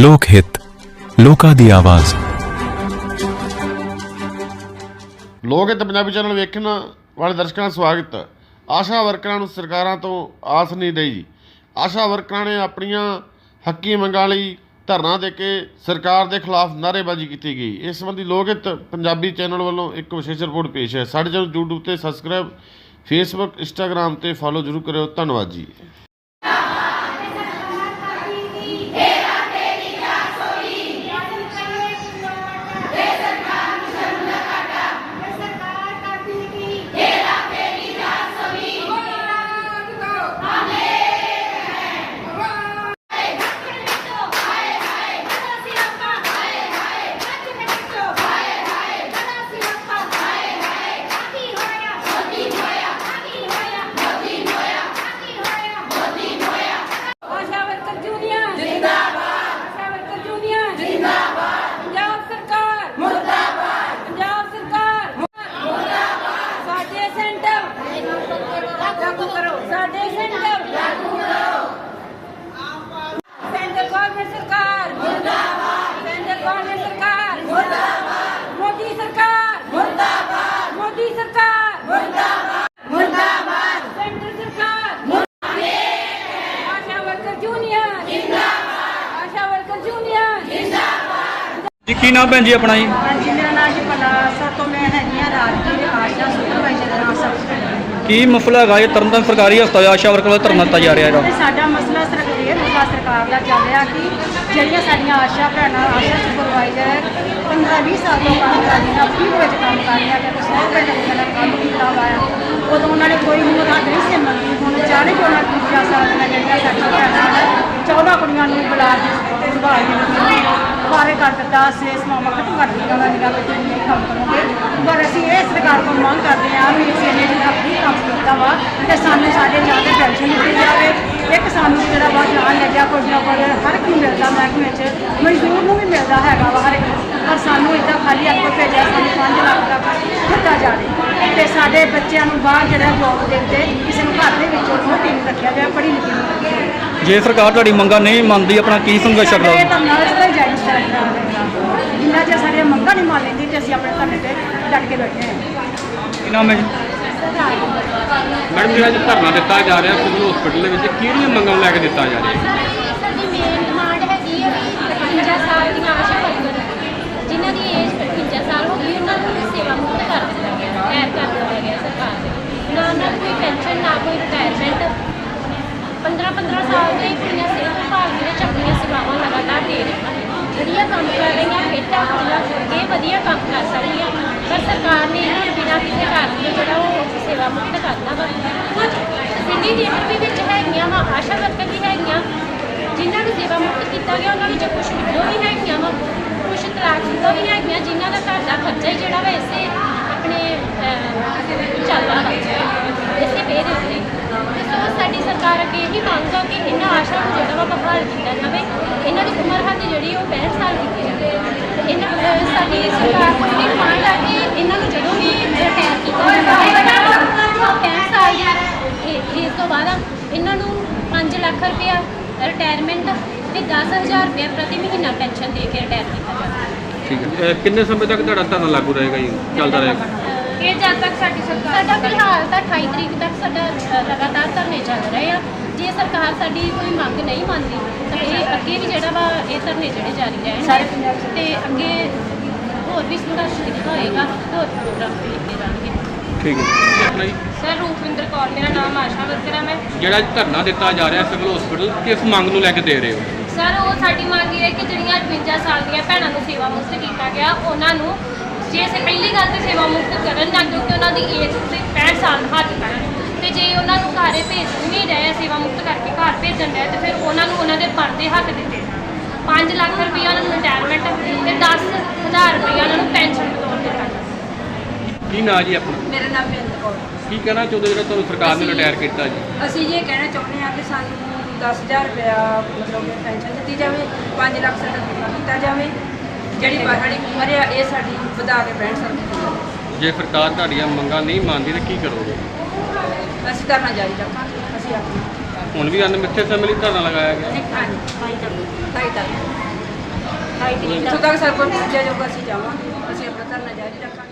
ਲੋਕ ਹਿੱਤ, ਲੋਕਾਂ ਦੀ ਆਵਾਜ਼। ਲੋਕ ਹਿੱਤ ਪੰਜਾਬੀ ਚੈਨਲ ਵੇਖਣ ਵਾਲੇ ਦਰਸ਼ਕਾਂ ਦਾ ਸਵਾਗਤ ਆਸ਼ਾ ਵਰਕਰਾਂ ਨੂੰ ਸਰਕਾਰਾਂ ਤੋਂ ਆਸ ਨਹੀਂ ਰਹੀ ਆਸ਼ਾ ਵਰਕਰਾਂ ਨੇ ਆਪਣੀਆਂ ਹੱਕੀ ਮੰਗਾਂ ਲਈ ਧਰਨਾ ਦੇ ਕੇ ਸਰਕਾਰ ਦੇ ਖਿਲਾਫ ਨਾਅਰੇਬਾਜ਼ੀ ਕੀਤੀ ਗਈ। ਇਸ ਸੰਬੰਧੀ ਲੋਕ ਹਿੱਤ ਪੰਜਾਬੀ ਚੈਨਲ ਵੱਲੋਂ ਇੱਕ ਵਿਸ਼ੇਸ਼ ਰਿਪੋਰਟ ਪੇਸ਼ ਹੈ। ਸਾਡੇ ਚੈਨਲ YouTube ਤੇ ਸਬਸਕ੍ਰਾਈਬ ਫੇਸਬੁੱਕ Instagram ਤੇ ਫੋਲੋ ਜ਼ਰੂਰ ਕਰਿਓ। ਧੰਨਵਾਦ ਜੀ ਆਸ਼ਾ ਵਰਕਰ ਯੂਨੀਅਨ ਜਿੰਦਾਬਾਦ ਆਸ਼ਾ ਵਰਕਰ ਯੂਨੀਅਨ ਜਿੰਦਾਬਾਦ ਪੰਜਾਬ ਸਰਕਾਰ ਮੁਰਦਾਬਾਦ ਪੰਜਾਬ ਸਰਕਾਰ ਮੁਰਦਾਬਾਦ ਸਾਡੇ ਸੈਂਟਰ ਲਾਗੂ ਕਰੋ ਸਾਡੇ ਸੈਂਟਰ ਲਾਗੂ ਕਰੋ ਸੈਂਟਰ ਗਵਰਨਮੈਂਟ ਸਰਕਾਰ ਮੁਰਦਾਬਾਦ ਸੈਂਟਰ ਗਵਰਨਮੈਂਟ ਸਰਕਾਰ ਮੁਰਦਾਬਾਦ ਮੋਦੀ ਸਰਕਾਰ ਮੁਰਦਾਬਾਦ ਮੋਦੀ ਸਰਕਾਰ ਮੁਰਦਾਬਾਦ ਮੁਰਦਾਬਾਦ ਸੈਂਟਰ ਸਰਕਾਰ ਆਸ਼ਾ ਵਰਕਰ ਯੂਨੀਅਨ ਜਿੰਦਾਬਾਦ ਆਸ਼ਾ ਵਰਕਰ ਯੂਨੀਅਨ ਜਿੰਦਾਬਾਦ ਜੀ ਕੀ ਨਾਮ ਭੈਣ ਜੀ ਆਪਣਾ ਜੀ? ਹਾਂਜੀ ਮੇਰਾ ਨਾਮ ਜੀ ਪਲਾਸਾ ਤੋਂ ਮੈਂ ਹੈਗੀ ਹਾਂ ਰਾਜਗੀਰ ਆਸ਼ਾ ਸੁਪਰਵਾਈਜ਼ਰ ਦਾ ਸਬਸਿਡੀ ਕੀ ਮਸਲਾ ਹੈਗਾ? ਇਹ ਤਰਨਤਾਰਨ ਸਰਕਾਰੀ ਹਸਪਤਾਲ ਆਸ਼ਾ ਵਰਕਰ ਵੱਲੋਂ ਧਰਨਾ ਦਿੱਤਾ ਜਾ ਰਿਹਾ ਹੈਗਾ। ਤੇ ਸਾਡਾ ਮਸਲਾ ਸਿਰਫ ਇਹ ਸਰਕਾਰ ਦਾ ਚੱਲ ਰਿਹਾ ਕਿ ਜਿਹੜੀਆਂ ਸਾਡੀਆਂ ਆਸ਼ਾ ਭੈਣਾਂ ਆਸ਼ਾ ਸੁਪਰਵਾਈਜ਼ਰ 15-20 ਸਾਲ ਤੋਂ ਕੰਮ ਕਰ ਰਹੀਆਂ ਫੀਲਡ ਵਿੱਚ ਕੰਮ ਕਰ ਰਹੀਆਂ ਜਾਂ ਕੁਛ ਹੋਰ ਪਿੰਡ ਵਿੱਚ ਉਹਨਾਂ ਨੇ ਕੰਮ ਕੀਤਾ ਹੋਇਆ ਉਦੋਂ ਉਹਨਾਂ ਨੇ ਕੋਈ ਹਿੰਮਤ ਹੱਥ ਨਹੀਂ ਸੀ ਮੰਗੀ ਹੁਣ ਜਾਣੇ ਕਿ ਉਹਨਾਂ ਦੂਜਾ ਸਾਲ ਦੀਆਂ ਜਿਹੜੀਆਂ ਸਾਡੀਆਂ ਭੈਣਾਂ ਨੇ 14 ਕੁੜੀਆਂ ਨੂੰ ਬੁਲਾ ਕੇ ਸੰਭਾਲ ਕੇ ਬਾਰੇ ਕਰ ਦਿੱਤਾ ਸੇਸ ਮਾਮਾ ਖਤਮ ਕਰ ਦਿੱਤਾ ਉਹਨਾਂ ਨੇ ਕਿ ਨਹੀਂ ਕੰਮ ਕਰੋਗੇ। ਪਰ ਅਸੀਂ ਇਹ ਸਰਕਾਰ ਕੋਲ ਮੰਗ ਕਰਦੇ ਹਾਂ ਵੀ ਅਸੀਂ ਇਹਨੇ ਜਿਹੜਾ ਫ੍ਰੀ ਕੰਮ ਕੀਤਾ ਵਾ ਤੇ ਸਾਨੂੰ ਸਾਡੇ ਨਾਲ ਤੇ ਪੈਨਸ਼ਨ ਦਿੱਤੀ ਜਾਵੇ। ਇੱਕ ਸਾਨੂੰ ਜਿਹੜਾ ਵਾ ਜਾਣ ਲੱਗਿਆ ਕੋਈ ਨਾ ਕੁਝ ਹਰ ਇੱਕ ਨੂੰ ਮਿਲਦਾ ਮਹਿਕਮੇ 'ਚ, ਮਜ਼ਦੂਰ ਨੂੰ ਵੀ ਮਿਲਦਾ ਹੈਗਾ ਵਾ ਹਰ ਇੱਕ ਪਰ ਸਾਨੂੰ ਇਦਾਂ ਖਾਲੀ ਹੱਥ ਭੇਜਿਆ, ਸਾਨੂੰ 5 ਲੱਖ ਤੱਕ ਦਿੱਤਾ ਜਾਵੇ। ਤੇ ਸਾਡੇ ਬੱਚਿਆਂ ਨੂੰ ਬਾਹਰ ਜਿਹੜਾ ਜੋਬ ਦੇ ਉੱਤੇ ਕਿਸੇ ਨੂੰ ਘਰ ਦੇ ਵਿੱਚ ਛੋਟੀ ਨੂੰ ਰੱਖਿਆ ਜਾਵੇ ਪੜ੍ਹੀ ਲਿਖੀ ਨੂੰ ਜੇ ਸਰਕਾਰ ਤੁਹਾਡੀ ਮੰਗਾਂ ਨਹੀਂ ਮੰਨਦੀ ਆਪਣਾ ਕੀ ਸੰਘਰਸ਼ ਸਾਡੇ ਕਰਦਾ ਤਾਂ ਨਾਲ ਤਾਂ ਜਾਇਜ਼ ਸਟਾਰਟ ਜਿੰਨਾ ਚਿਰ ਸਾਡੀਆਂ ਮੰਗਾਂ ਨਹੀਂ ਮੰਨ ਲੈਂਦੀ ਤੇ ਅਸੀਂ ਆਪਣੇ ਧਰਨੇ ਤੇ ਡਟ ਕੇ ਬੈਠੇ ਹਾਂ। ਕੀ ਨਾਮ ਹੈ ਜੀ? ਮੈਡਮ ਜਿਹੜਾ ਅੱਜ ਧਰਨਾ ਦਿੱਤਾ ਜਾ ਰਿਹਾ ਸਿਵਲ ਹਸਪੀਟਲ ਦੇ ਵਿੱਚ ਕਿਹੜੀਆਂ ਮੰਗਾਂ ਨੂੰ ਲੈ ਕੇ ਦਿੱਤਾ ਜਾ ਰਿਹਾ? ਹੈ ਸਾਡੀ ਮੇਨ ਡਿਮਾਂਡ ਹੈਗੀ ਹੈ ਵੀ 55 ਸਾਲ ਦੀਆਂ ਆਸ਼ਾ ਵਰਕਰ ਜਿਨ੍ਹਾਂ ਦੀ ਏਜ 55 ਸਾਲ ਹੋ ਗਈ ਉਹਨਾਂ ਨੂੰ ਸੇਵਾ ਮੁਕਤ ਕਰ ਦਿੱਤਾ ਗਿਆ ਰਿਟਾਇਰ ਕਰ ਦਿੱਤਾ ਗਿਆ ਸਰਕਾਰ ਨੇ ਨਾ ਉਹਨਾਂ ਨੂੰ ਕੋਈ ਪੈਨਸ਼ਨ ਨਾ ਕੋਈ ਰਿਟਾਇਰਮੈਂਟ 15 15 ਸਾਲ ਦੇ ਕੁੜੀਆਂ ਸਿਹਤ ਵਿਭਾਗ ਦੇ ਵਿੱਚ ਆਪਣੀਆਂ ਸੇਵਾਵਾਂ ਲਗਾਤਾਰ ਦੇ ਰਹੀਆਂ ਵਧੀਆ ਕੰਮ ਕਰ ਰਹੀਆਂ ਬੇਟਾ ਕੁੜੀਆਂ ਇਹ ਵਧੀਆ ਕੰਮ ਕਰ ਸਕਦੀਆਂ ਪਰ ਸਰਕਾਰ ਨੇ ਇਹਨਾਂ ਨੂੰ ਬਿਨਾਂ ਕਿਸੇ ਕਾਰਨ ਤੋਂ ਜਿਹੜਾ ਉਹ ਸੇਵਾ ਮੁਕਤ ਕਰਤਾ ਵਾ। ਕੁਝ ਸਿੱਧੀ ਜੇਕਰ ਵੀ ਵਿੱਚ ਹੈਗੀਆਂ ਵਾ, ਆਸ਼ਾ ਵਰਕਰ ਵੀ ਹੈਗੀਆਂ, ਜਿਨ੍ਹਾਂ ਨੂੰ ਸੇਵਾ ਮੁਕਤ ਕੀਤਾ ਗਿਆ, ਉਹਨਾਂ ਵਿੱਚ ਕੁਝ ਵਿਡੋ ਵੀ ਹੈਗੀਆਂ ਵਾ। ਕੁਝ ਤਲਾਕਸ਼ੁਦਾ ਵੀ ਹੈਗੀਆਂ, ਜਿਨ੍ਹਾਂ ਦਾ ਘਰ ਦਾ ਖਰਚਾ ਹੀ ਜਿਹੜਾ ਵਾ ਇਸੇ ਆਪਣੇ ਚੱਲਦਾ ਵਾ। ਇਸੇ ਪੇ ਦੇ ਸੋ ਸਾਡੀ ਸਰਕਾਰ ਅੱਗੇ ਇਹੀ ਮੰਗ ਆ ਕਿ ਇਹਨਾਂ ਆਸ਼ਾ ਨੂੰ ਜਿਹੜਾ ਵਾ ਬਹਾਲ ਕੀਤਾ ਜਾਵੇ। ਇਹਨਾਂ ਦੀ ਉਮਰ ਹੱਦ ਜਿਹੜੀ ਉਹ 65 ਸਾਲ ਕੀਤੀ ਜਾਵੇ। ਇਹਨਾਂ ਸਾਡੀ ਸਰਕਾਰ ਕੋਲ ਮੰਗ ਆ ਕਿ ਇਹਨਾਂ ਨੂੰ ਜਦੋਂ ਵੀ ਰਿਟਾਇਰ ਕੀਤਾ ਜਾਵੇ 65 ਸਾਲ ਦੀ ਏਜ ਤੋਂ ਬਾਅਦ ਇਹਨਾਂ ਨੂੰ 5 ਲੱਖ ਰੁਪਇਆ ਰਿਟਾਇਰਮੈਂਟ ਤੇ 10000 ਰੁਪਇਆ ਪ੍ਰਤੀ ਮਹੀਨਾ ਪੈਨਸ਼ਨ ਦੇ ਕੇ ਰਿਟਾਇਰ ਕੀਤਾ ਜਾਵੇ ਠੀਕ ਹੈ। ਅਹ ਕਿੰਨੇ ਸਮੇਂ ਤੱਕ ਤੁਹਾਡਾ ਧਰਨਾ ਲਾਗੂ ਰਹੇਗਾ ਜੀ? ਚੱਲਦਾ ਰਹੇਗਾ। ਇਹ ਜਦ ਤੱਕ ਸਾਡੀ ਸਰਕਾਰ ਸਾਡਾ ਫਿਲਹਾਲ ਤਾਂ 28 ਤਰੀਕ ਤੱਕ ਸਾਡਾ ਅ, ਲਗਾਤਾਰ ਧਰਨੇ ਚੱਲ ਰਹੇ ਆ। ਜੇ ਸਰਕਾਰ ਸਾਡੀ ਕੋਈ ਮੰਗ ਨਹੀਂ ਮੰਨਦੀ ਤਾਂ ਇਹ ਅੱਗੇ ਵੀ ਜਿਹੜਾ ਵਾ ਇਹ ਧਰਨੇ ਜਿਹੜੇ ਜਾਰੀ ਸਾਰੇ ਰਹਿਣਗੇ ਪੰਜਾਬ 'ਚ। ਤੇ ਅੱਗੇ ਹੋਰ ਵੀ ਸੰਘਰਸ਼ ਕੀਤਾ ਹੋਏਗਾ ਹੋਰ ਪ੍ਰੋਗਰਾਮ ਵੀ ਲਿਖੇ ਜਾਣਗੇ ਠੀਕ ਹੈ। ਜੀ ਆਪਣਾ ਜੀ। ਸਰ ਰੂਪਿੰਦਰ ਕੌਰ ਮੇਰਾ ਨਾਮ ਆਸ਼ਾ ਵਰਕਰ ਮੈਂ ਜਿਹੜਾ ਧਰਨਾ ਦਿੱਤਾ ਜਾ ਰਿਹਾ ਸਿਵਲ ਹਸਪੀਟਲ ਕਿਸ ਮੰਗ ਨੂੰ ਲੈ ਕੇ ਦੇ ਰਹੇ ਹੋ? ਸਰ ਉਹ ਸਾਡੀ ਮੰਗ ਇਹ ਹੈ ਕਿ ਜਿਹੜੀਆਂ 58 ਸਾਲ ਦੀਆਂ ਭੈਣਾਂ ਨੂੰ ਸੇਵਾ ਮੁਕਤ ਕੀਤਾ ਗਿਆ ਉਹਨਾਂ ਨੂੰ ਜੇ ਸੇ ਪਹਿਲੀ ਗੱਲ ਤੇ ਸੇਵਾ ਮੁਕਤ ਕਰਨ ਨਾ ਕਿਉਂਕਿ ਉਹਨਾਂ ਦੀ ਏਜ 65 ਸਾਲ ਹੱਦ ਕਰਨ ਤੇ ਜੇ ਉਹਨਾਂ ਨੂੰ ਘਰੇ ਭੇਜ ਨਹੀਂ ਰਹੇ ਸੇਵਾ ਮੁਕਤ ਕਰਕੇ ਘਰ ਭੇਜਣ ਰਹੇ ਤੇ ਫਿਰ ਉਹਨਾਂ ਨੂੰ ਉਹਨਾਂ ਦੇ ਪਰਦੇ ਹੱਕ ਦਿੱਤੇ 5 ਲੱਖ ਰੁਪਏ ਉਹਨਾਂ ਨੂੰ ਰਿਟਾਇਰਮੈਂਟ ਤੇ 10000 ਰੁਪਏ ਉਹਨਾਂ ਨੂੰ ਪੈਨਸ਼ਨ ਦੇ ਤੌਰ ਤੇ ਕਰਨਾ ਕੀ ਨਾਂ ਜੀ ਆਪਣਾ? ਮੇਰਾ ਨਾਮ ਬਿੰਦ ਕੌਰ ਕੀ ਕਹਿਣਾ ਚਾਹੁੰਦੇ ਜਿਹੜਾ ਤੁਹਾਨੂੰ ਸਰਕਾਰ ਨੇ ਰਿਟਾਇਰ ਕੀਤਾ ਜੀ? ਅਸੀਂ ਇਹ ਕਹਿਣਾ ਚਾਹੁੰਦੇ ਹਾਂ ਕਿ ਸਾਨੂੰ 10000 ਰੁਪਇਆ ਮਤਲਬ ਕਿ ਪੈਨਸ਼ਨ ਦਿੱਤੀ ਜਾਵੇ 5 ਲੱਖ ਸਾਡਾ ਬੀਮਾ ਕੀਤਾ ਜਾਵੇ। ਜਿਹੜੀ ਸਾਡੀ ਉਮਰ ਆ ਇਹ ਸਾਡੀ ਵਧਾ ਕੇ 65 ਸਾਲ ਕੀਤੀ ਜਾਵੇ ਜੇ ਸਰਕਾਰ ਤੁਹਾਡੀਆਂ ਮੰਗਾਂ ਨਹੀਂ ਮੰਨਦੀ ਤਾਂ ਕੀ ਕਰੋਗੇ? ਅਸੀਂ ਧਰਨਾ ਜਾਰੀ ਰੱਖਾਂਗੇ ਅਸੀਂ ਆਪਣਾ ਹੁਣ ਵੀ ਅਨਮਿੱਥੇ ਸਮੇਂ ਲਈ ਧਰਨਾ ਲਗਾਇਆ ਗਿਆ। ਹਾਂਜੀ। ਤਾਈ ਤੱਕ। ਜਿੱਥੋਂ ਤੱਕ ਸਰਪੰਚ ਪੁੱਜਿਆ ਜਾਊਗਾ ਅਸੀਂ ਜਾਵਾਂਗੇ। ਅਸੀਂ ਆਪਣਾ ਧਰਨਾ ਜਾਰੀ ਰੱਖਾਂਗੇ।